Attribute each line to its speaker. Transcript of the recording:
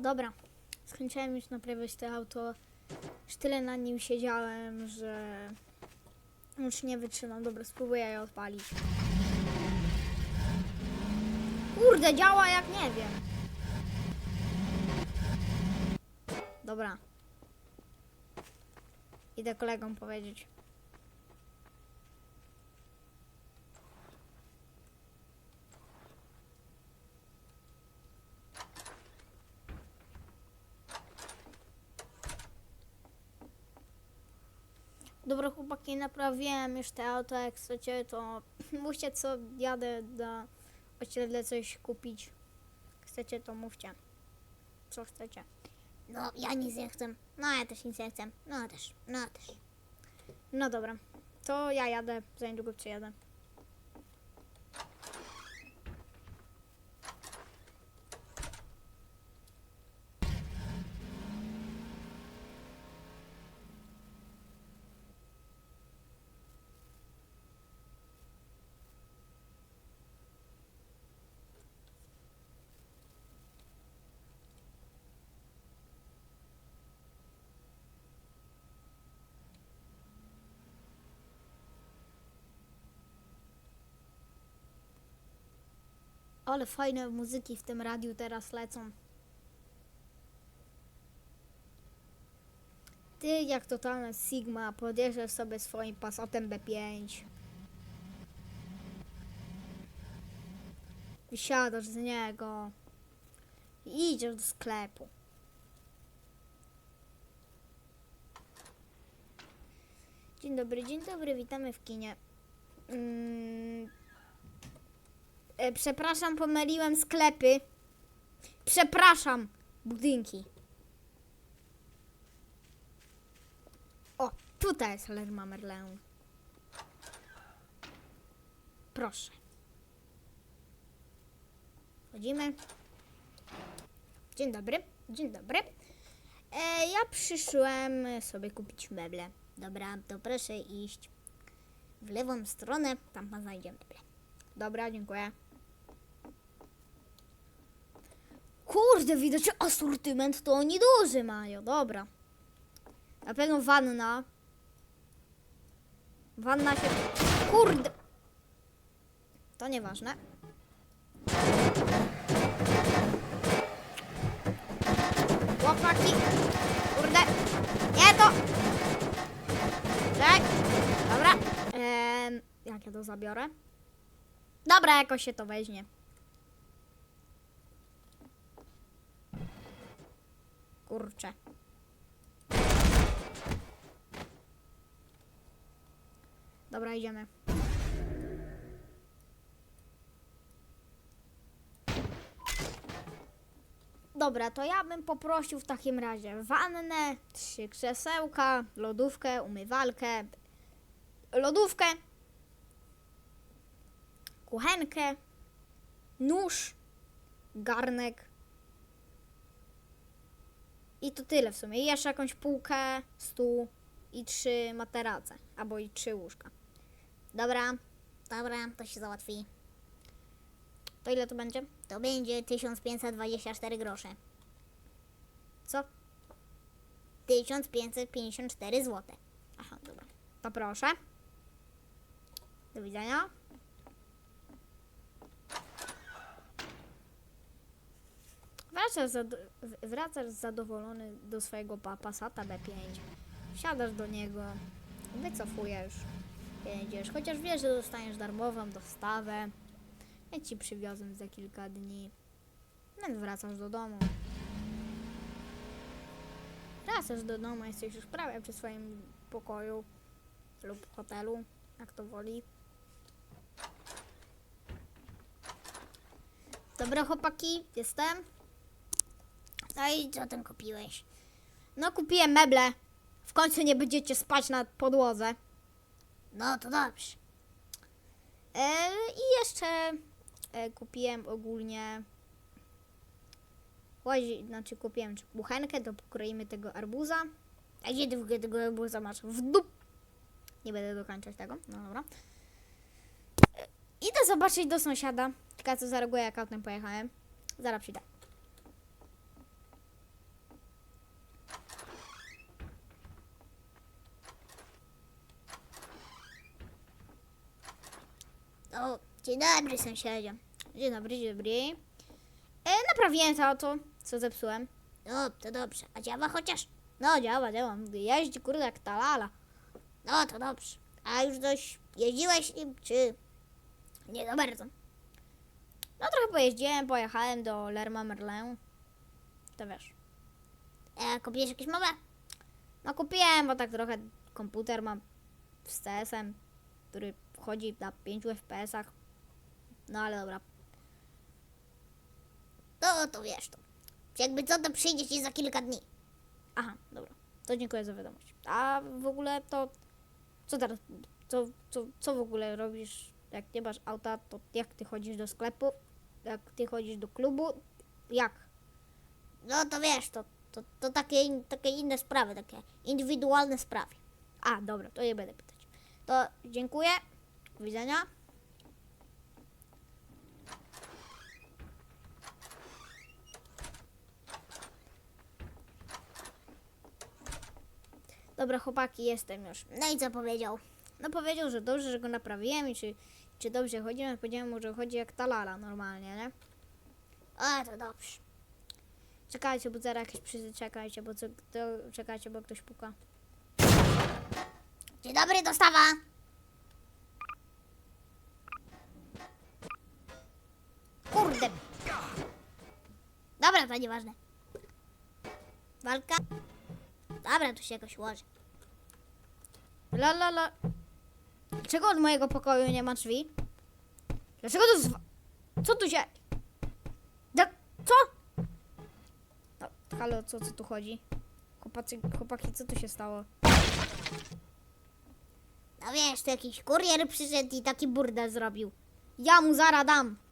Speaker 1: dobra. Skończyłem już naprawiać to auto. Już tyle na nim siedziałem, że już nie wytrzymam. Dobra, spróbuję je odpalić. Kurde, działa jak nie wiem. Dobra. Idę kolegom powiedzieć. Dobra chłopaki, naprawiłem już te auto, jak chcecie, to mówcie co jadę do osiedle coś kupić. Chcecie, to mówcie. Co chcecie. No, ja nic nie chcę. No, ja też nic nie chcę. No, też. No, też. No dobra. To ja jadę, za niedługo przyjadę. Ale fajne muzyki w tym radiu teraz lecą. Ty jak totalna Sigma podjeżdżasz sobie swoim Passatem B5. Wysiadasz z niego i idziesz do sklepu. Dzień dobry, dzień dobry, witamy w kinie. Mm, E, przepraszam, pomyliłem sklepy. Przepraszam, budynki. O, tutaj jest Lerma Merleon. Proszę. Wchodzimy. Dzień dobry, dzień dobry. E, ja przyszłem sobie kupić meble. Dobra, to proszę iść w lewą stronę, tam pan znajdzie meble. Dobra, dziękuję. Kurde, widać asortyment to oni duży mają, dobra. Na pewno wanna. Wanna się... Kurde! To nieważne. Chłopaki! Kurde! Nie to! Tak! Dobra. Ehm, jak ja to zabiorę? Dobra, jakoś się to weźmie. Kurczę. Dobra, idziemy. Dobra, to ja bym poprosił w takim razie wannę, trzy krzesełka, lodówkę, umywalkę, lodówkę, kuchenkę, nóż, garnek. I to tyle w sumie. I jeszcze jakąś półkę, stół i trzy materace. Albo i trzy łóżka. Dobra, dobra, to się załatwi. To ile to będzie? To będzie 1524 grosze. Co? 1554 zł. Aha, dobra. To proszę. Do widzenia. Wracasz, zado- wracasz zadowolony do swojego pa- Passata B5. Wsiadasz do niego, wycofujesz, jedziesz, chociaż wiesz, że dostaniesz darmową dostawę. Ja ci przywiozłem za kilka dni. Więc wracasz do domu. Wracasz do domu, jesteś już prawie przy swoim pokoju lub hotelu, jak to woli. Dobra, chłopaki, jestem. No i co tam kupiłeś? No kupiłem meble. W końcu nie będziecie spać na podłodze. No to dobrze. E, I jeszcze e, kupiłem ogólnie łazi, znaczy kupiłem kuchenkę, to pokroimy tego arbuza. A gdzie ty tego arbuza masz? W dup! Nie będę dokończać tego, no dobra. E, Idę zobaczyć do sąsiada. Ciekawe co zareaguje jak autem pojechałem. Zaraz przyjdę. O, dzień dobry sąsiedzie. Dzień dobry, dzień dobry. E, naprawiłem to auto, co zepsułem. No, to dobrze. A działa chociaż? No, działa, działa. Jeździ, kurde, jak ta lala. No, to dobrze. A już coś jeździłeś nim, czy... Nie za bardzo. No, trochę pojeździłem, pojechałem do Lerma Merlin. To wiesz. E, kupiłeś jakieś nowe? No, kupiłem, bo tak trochę komputer mam z CS-em, który chodzi na 5 FPS-ach. No, ale dobra. No, to wiesz to. Jakby co, to przyjdzie ci za kilka dni. Aha, dobra. To dziękuję za wiadomość. A w ogóle to... Co teraz? Co, co, co w ogóle robisz, jak nie masz auta, to jak ty chodzisz do sklepu? Jak ty chodzisz do klubu? Jak? No to wiesz, to, to, to takie, in- takie inne sprawy, takie indywidualne sprawy. A, dobra, to nie będę pytać. To dziękuję. Do widzenia. Dobra, chłopaki, jestem już. No i co powiedział? No powiedział, że dobrze, że go naprawiłem i czy, czy dobrze chodzi. No powiedziałem mu, że chodzi jak ta lala normalnie, nie? A, to dobrze. Czekajcie, bo zaraz jakieś psy, czekajcie, bo co, to, czekajcie, bo ktoś puka. Dzień dobry, dostawa! Kurde! Dobra, to nieważne. Walka? Dobra, tu się jakoś ułoży. La la la. Dlaczego od mojego pokoju nie ma drzwi? Dlaczego to zwa... Co tu się... Da... Co? No, halo, co, co tu chodzi? Chłopacy, chłopaki, co tu się stało? No wiesz, to jakiś kurier przyszedł i taki burdel zrobił. Ja mu zara dam.